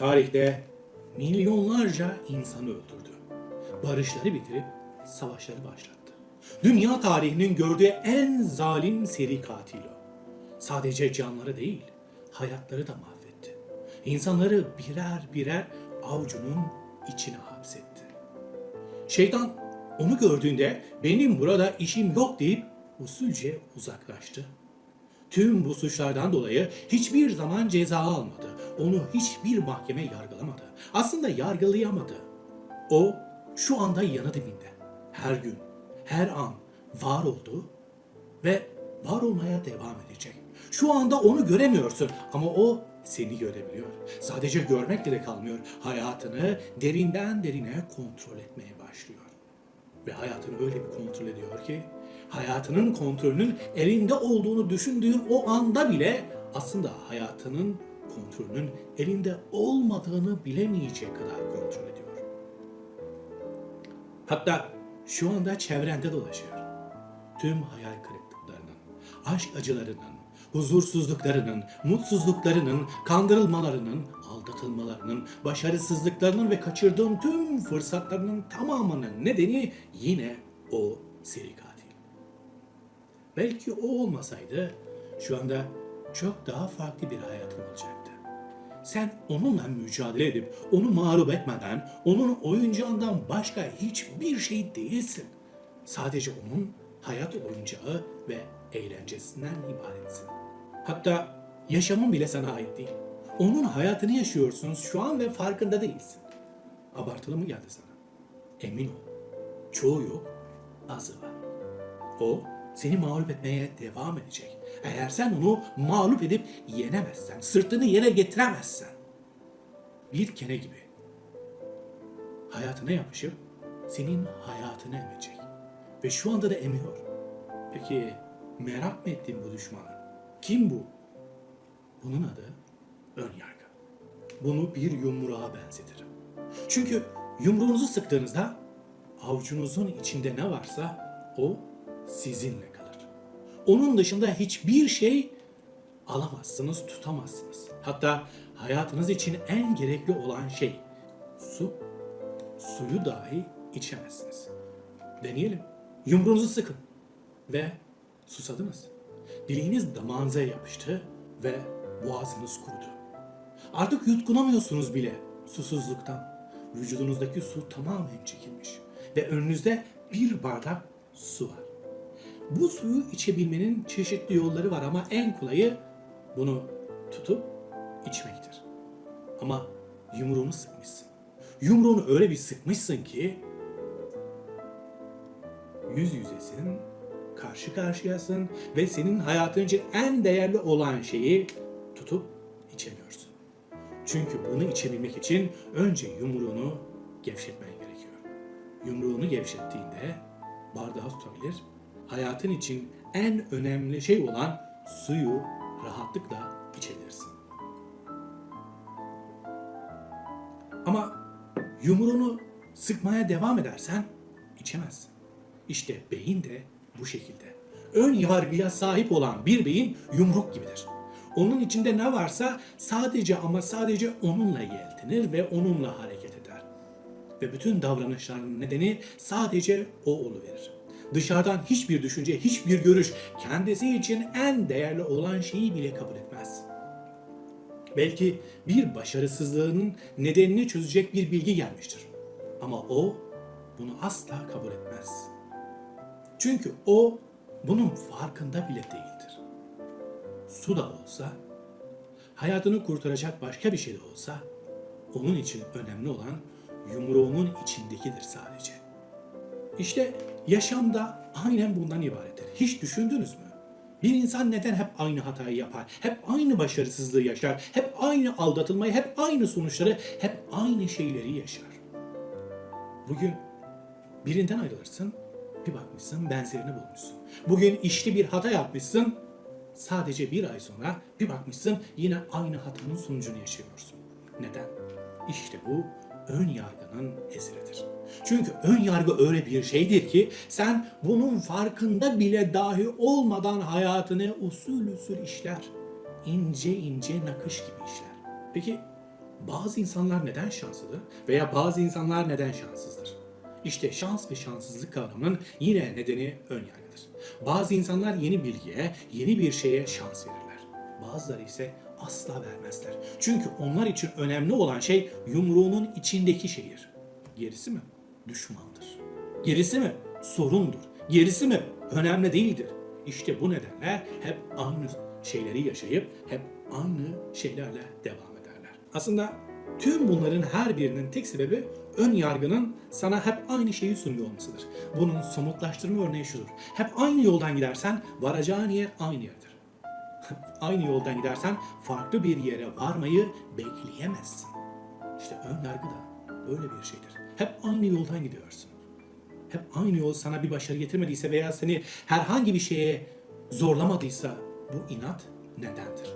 Tarihte milyonlarca insanı öldürdü. Barışları bitirip savaşları başlattı. Dünya tarihinin gördüğü en zalim seri katil o. Sadece canları değil, hayatları da mahvetti. İnsanları birer birer avucunun içine hapsetti. Şeytan onu gördüğünde benim burada işim yok deyip usulce uzaklaştı. Tüm bu suçlardan dolayı hiçbir zaman ceza almadı. Onu hiçbir mahkeme yargılamadı. Aslında yargılayamadı. O şu anda yanı dibinde. Her gün, her an var oldu ve var olmaya devam edecek. Şu anda onu göremiyorsun ama o seni görebiliyor. Sadece görmekle de kalmıyor. Hayatını derinden derine kontrol etmeye başlıyor. Ve hayatını öyle bir kontrol ediyor ki hayatının kontrolünün elinde olduğunu düşündüğün o anda bile aslında hayatının kontrolünün elinde olmadığını bilemeyecek kadar kontrol ediyor. Hatta şu anda çevrende dolaşıyor. Tüm hayal kırıklıklarının, aşk acılarının, huzursuzluklarının, mutsuzluklarının, kandırılmalarının, aldatılmalarının, başarısızlıklarının ve kaçırdığın tüm fırsatlarının tamamının nedeni yine o seri katil. Belki o olmasaydı şu anda çok daha farklı bir hayatın olacaktı. Sen onunla mücadele edip onu mağlup etmeden onun oyuncağından başka hiçbir şey değilsin. Sadece onun hayat oyuncağı ve eğlencesinden ibaretsin. Hatta yaşamın bile sana ait değil. Onun hayatını yaşıyorsunuz şu an ve farkında değilsin. Abartılı mı geldi sana? Emin ol. Çoğu yok, azı var. O seni mağlup etmeye devam edecek. Eğer sen onu mağlup edip yenemezsen, sırtını yere getiremezsen, bir kene gibi hayatına yapışıp senin hayatını emecek. Ve şu anda da emiyor. Peki merak mı ettin bu düşmanı? Kim bu? Bunun adı ön yargı. Bunu bir yumruğa benzetirim. Çünkü yumruğunuzu sıktığınızda avucunuzun içinde ne varsa o sizinle kalır. Onun dışında hiçbir şey alamazsınız, tutamazsınız. Hatta hayatınız için en gerekli olan şey su. Suyu dahi içemezsiniz. Deneyelim. Yumruğunuzu sıkın ve susadınız. Dileğiniz damağınıza yapıştı ve boğazınız kurudu. Artık yutkunamıyorsunuz bile susuzluktan. Vücudunuzdaki su tamamen çekilmiş ve önünüzde bir bardak su var. Bu suyu içebilmenin çeşitli yolları var ama en kolayı bunu tutup içmektir. Ama yumruğunu sıkmışsın. Yumruğunu öyle bir sıkmışsın ki yüz yüzesin, karşı karşıyasın ve senin hayatın için en değerli olan şeyi tutup içemiyorsun. Çünkü bunu içebilmek için önce yumruğunu gevşetmen gerekiyor. Yumruğunu gevşettiğinde bardağı tutabilir, hayatın için en önemli şey olan suyu rahatlıkla içebilirsin. Ama yumruğunu sıkmaya devam edersen içemezsin. İşte beyin de bu şekilde. Ön yargıya sahip olan bir beyin yumruk gibidir. Onun içinde ne varsa sadece ama sadece onunla yeltenir ve onunla hareket eder. Ve bütün davranışların nedeni sadece o oluverir. Dışarıdan hiçbir düşünce, hiçbir görüş kendisi için en değerli olan şeyi bile kabul etmez. Belki bir başarısızlığının nedenini çözecek bir bilgi gelmiştir. Ama o bunu asla kabul etmez. Çünkü o bunun farkında bile değildir. Su da olsa, hayatını kurtaracak başka bir şey de olsa, onun için önemli olan yumruğunun içindekidir sadece. İşte yaşam da aynen bundan ibarettir. Hiç düşündünüz mü? Bir insan neden hep aynı hatayı yapar? Hep aynı başarısızlığı yaşar? Hep aynı aldatılmayı, hep aynı sonuçları, hep aynı şeyleri yaşar? Bugün birinden ayrılırsın, bir bakmışsın benzerini bulmuşsun. Bugün işte bir hata yapmışsın, sadece bir ay sonra bir bakmışsın yine aynı hatanın sonucunu yaşıyorsun. Neden? İşte bu ön yargının eseridir. Çünkü ön yargı öyle bir şeydir ki sen bunun farkında bile dahi olmadan hayatını usul usul işler. ince ince nakış gibi işler. Peki bazı insanlar neden şanslıdır veya bazı insanlar neden şanssızdır? İşte şans ve şanssızlık kavramının yine nedeni ön yargıdır. Bazı insanlar yeni bilgiye, yeni bir şeye şans verirler. Bazıları ise asla vermezler. Çünkü onlar için önemli olan şey yumruğunun içindeki şehir. Gerisi mi? Düşmandır. Gerisi mi? Sorundur. Gerisi mi? Önemli değildir. İşte bu nedenle hep aynı şeyleri yaşayıp hep aynı şeylerle devam ederler. Aslında tüm bunların her birinin tek sebebi ön yargının sana hep aynı şeyi sunuyor olmasıdır. Bunun somutlaştırma örneği şudur. Hep aynı yoldan gidersen varacağın yer aynı yerdir. aynı yoldan gidersen farklı bir yere varmayı bekleyemezsin. İşte ön yargı da böyle bir şeydir. Hep aynı yoldan gidiyorsun. Hep aynı yol sana bir başarı getirmediyse veya seni herhangi bir şeye zorlamadıysa bu inat nedendir?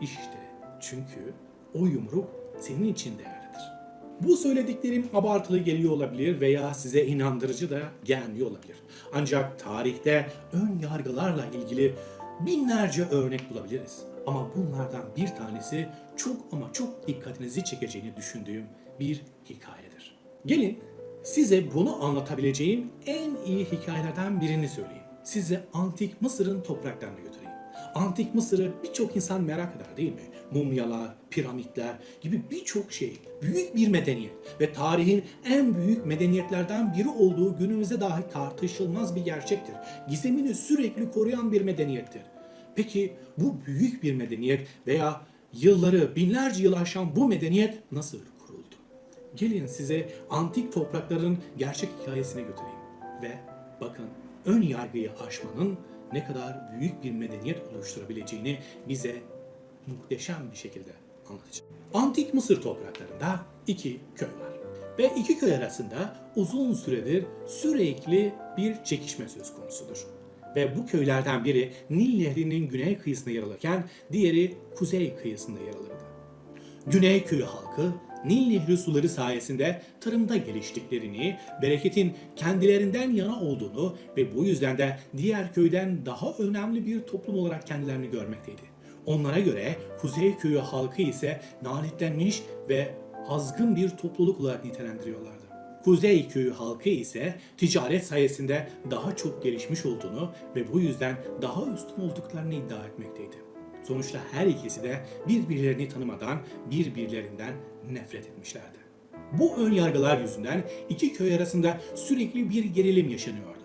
İşte çünkü o yumruk senin için değerlidir. Bu söylediklerim abartılı geliyor olabilir veya size inandırıcı da gelmiyor olabilir. Ancak tarihte ön yargılarla ilgili binlerce örnek bulabiliriz. Ama bunlardan bir tanesi çok ama çok dikkatinizi çekeceğini düşündüğüm bir hikayedir. Gelin size bunu anlatabileceğim en iyi hikayelerden birini söyleyeyim. Size antik Mısır'ın topraklarına götüreyim. Antik Mısır'ı birçok insan merak eder değil mi? Mumyalar, piramitler gibi birçok şey. Büyük bir medeniyet ve tarihin en büyük medeniyetlerden biri olduğu günümüzde dahi tartışılmaz bir gerçektir. Gizemini sürekli koruyan bir medeniyettir. Peki bu büyük bir medeniyet veya yılları binlerce yıl aşan bu medeniyet nasıl kuruldu? Gelin size antik toprakların gerçek hikayesine götüreyim ve bakın ön yargıyı aşmanın ne kadar büyük bir medeniyet oluşturabileceğini bize muhteşem bir şekilde anlatacağım. Antik Mısır topraklarında iki köy var. Ve iki köy arasında uzun süredir sürekli bir çekişme söz konusudur. Ve bu köylerden biri Nil Nehri'nin güney kıyısında yer alırken diğeri kuzey kıyısında yer alırdı. Güney köyü halkı Nil Nehri suları sayesinde tarımda geliştiklerini, bereketin kendilerinden yana olduğunu ve bu yüzden de diğer köyden daha önemli bir toplum olarak kendilerini görmekteydi. Onlara göre Kuzey köyü halkı ise lanetlenmiş ve azgın bir topluluk olarak nitelendiriyorlardı. Kuzey köyü halkı ise ticaret sayesinde daha çok gelişmiş olduğunu ve bu yüzden daha üstün olduklarını iddia etmekteydi. Sonuçta her ikisi de birbirlerini tanımadan birbirlerinden nefret etmişlerdi. Bu ön yargılar yüzünden iki köy arasında sürekli bir gerilim yaşanıyordu.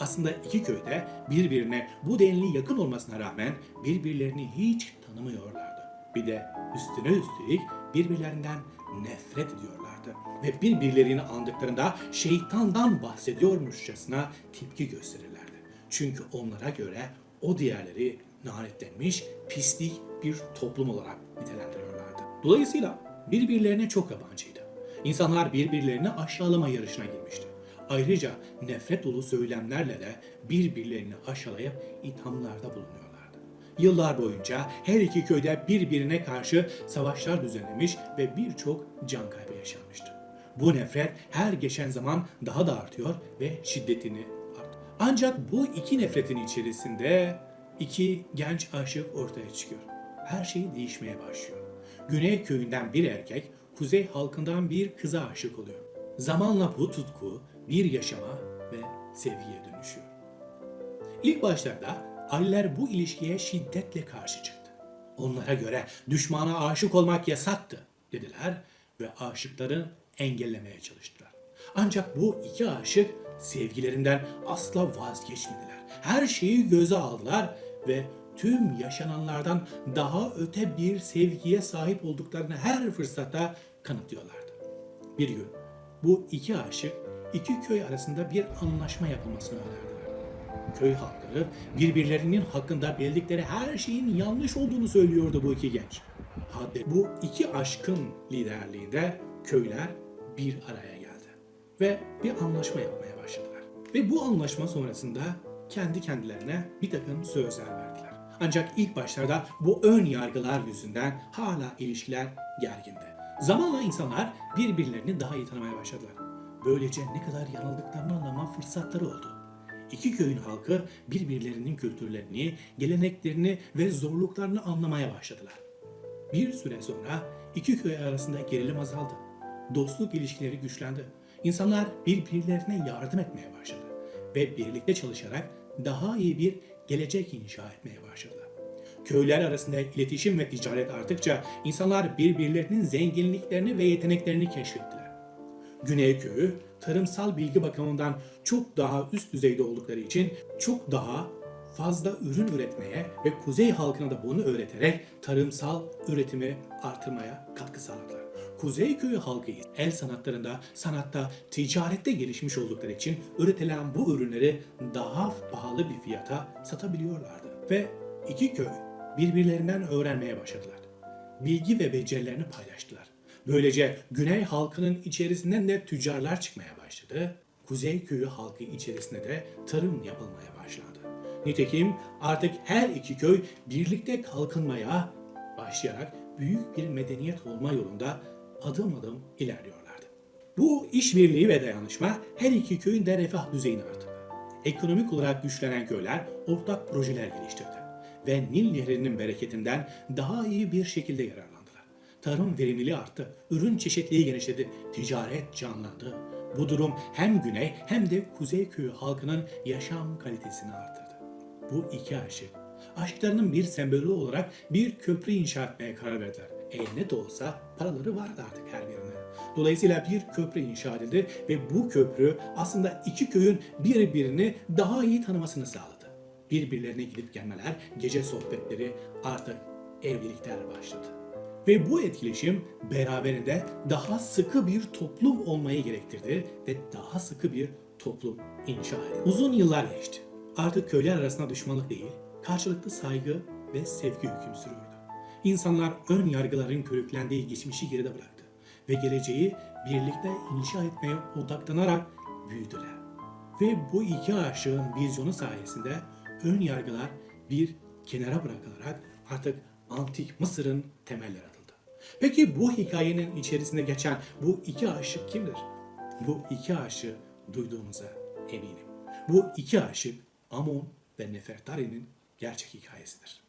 Aslında iki köyde birbirine bu denli yakın olmasına rağmen birbirlerini hiç tanımıyorlardı. Bir de üstüne üstlük birbirlerinden nefret ediyorlardı. Ve birbirlerini andıklarında şeytandan bahsediyormuşçasına tepki gösterirlerdi. Çünkü onlara göre o diğerleri lanetlenmiş, pislik bir toplum olarak nitelendiriyorlardı. Dolayısıyla birbirlerine çok yabancıydı. İnsanlar birbirlerini aşağılama yarışına girmişti. Ayrıca nefret dolu söylemlerle de birbirlerini aşağılayıp ithamlarda bulunuyorlardı. Yıllar boyunca her iki köyde birbirine karşı savaşlar düzenlemiş ve birçok can kaybı yaşanmıştı. Bu nefret her geçen zaman daha da artıyor ve şiddetini art. Ancak bu iki nefretin içerisinde iki genç aşık ortaya çıkıyor. Her şey değişmeye başlıyor. Güney köyünden bir erkek, kuzey halkından bir kıza aşık oluyor. Zamanla bu tutku bir yaşama ve sevgiye dönüşüyor. İlk başlarda aileler bu ilişkiye şiddetle karşı çıktı. Onlara göre düşmana aşık olmak yasaktı dediler ve aşıkları engellemeye çalıştılar. Ancak bu iki aşık sevgilerinden asla vazgeçmediler. Her şeyi göze aldılar ve tüm yaşananlardan daha öte bir sevgiye sahip olduklarını her fırsatta kanıtlıyorlardı. Bir gün bu iki aşık iki köy arasında bir anlaşma yapılmasını önerdiler. Köy halkları birbirlerinin hakkında bildikleri her şeyin yanlış olduğunu söylüyordu bu iki genç. Hadde bu iki aşkın liderliğinde köyler bir araya geldi ve bir anlaşma yapmaya başladılar. Ve bu anlaşma sonrasında kendi kendilerine bir takım sözler verdiler. Ancak ilk başlarda bu ön yargılar yüzünden hala ilişkiler gergindi. Zamanla insanlar birbirlerini daha iyi tanımaya başladılar. Böylece ne kadar yanıldıklarını anlama fırsatları oldu. İki köyün halkı birbirlerinin kültürlerini, geleneklerini ve zorluklarını anlamaya başladılar. Bir süre sonra iki köy arasında gerilim azaldı. Dostluk ilişkileri güçlendi. İnsanlar birbirlerine yardım etmeye başladı ve birlikte çalışarak daha iyi bir gelecek inşa etmeye başladılar. Köyler arasında iletişim ve ticaret arttıkça insanlar birbirlerinin zenginliklerini ve yeteneklerini keşfettiler. Güney köyü tarımsal bilgi bakımından çok daha üst düzeyde oldukları için çok daha fazla ürün üretmeye ve kuzey halkına da bunu öğreterek tarımsal üretimi artırmaya katkı sağladılar. Kuzey köyü halkı ise el sanatlarında, sanatta, ticarette gelişmiş oldukları için üretilen bu ürünleri daha pahalı bir fiyata satabiliyorlardı. Ve iki köy birbirlerinden öğrenmeye başladılar bilgi ve becerilerini paylaştılar. Böylece Güney halkının içerisinden de tüccarlar çıkmaya başladı. Kuzey köyü halkı içerisinde de tarım yapılmaya başlandı. Nitekim artık her iki köy birlikte kalkınmaya başlayarak büyük bir medeniyet olma yolunda adım adım ilerliyorlardı. Bu işbirliği ve dayanışma her iki köyün de refah düzeyini artırdı. Ekonomik olarak güçlenen köyler ortak projeler geliştirdi ve Nil Nehri'nin bereketinden daha iyi bir şekilde yararlandılar. Tarım verimliliği arttı, ürün çeşitliliği genişledi, ticaret canlandı. Bu durum hem güney hem de kuzey köyü halkının yaşam kalitesini artırdı. Bu iki aşık, aşklarının bir sembolü olarak bir köprü inşa etmeye karar verdiler. E ne de olsa paraları vardı artık her birine. Dolayısıyla bir köprü inşa edildi ve bu köprü aslında iki köyün birbirini daha iyi tanımasını sağladı birbirlerine gidip gelmeler, gece sohbetleri, artık evlilikler başladı. Ve bu etkileşim beraberinde daha sıkı bir toplum olmayı gerektirdi ve daha sıkı bir toplum inşa edildi. Uzun yıllar geçti. Artık köyler arasında düşmanlık değil, karşılıklı saygı ve sevgi hüküm sürüyordu. İnsanlar ön yargıların körüklendiği geçmişi geride bıraktı ve geleceği birlikte inşa etmeye odaklanarak büyüdüler. Ve bu iki aşığın vizyonu sayesinde ön yargılar bir kenara bırakılarak artık antik Mısır'ın temelleri atıldı. Peki bu hikayenin içerisinde geçen bu iki aşık kimdir? Bu iki aşığı duyduğumuza eminim. Bu iki aşık Amon ve Nefertari'nin gerçek hikayesidir.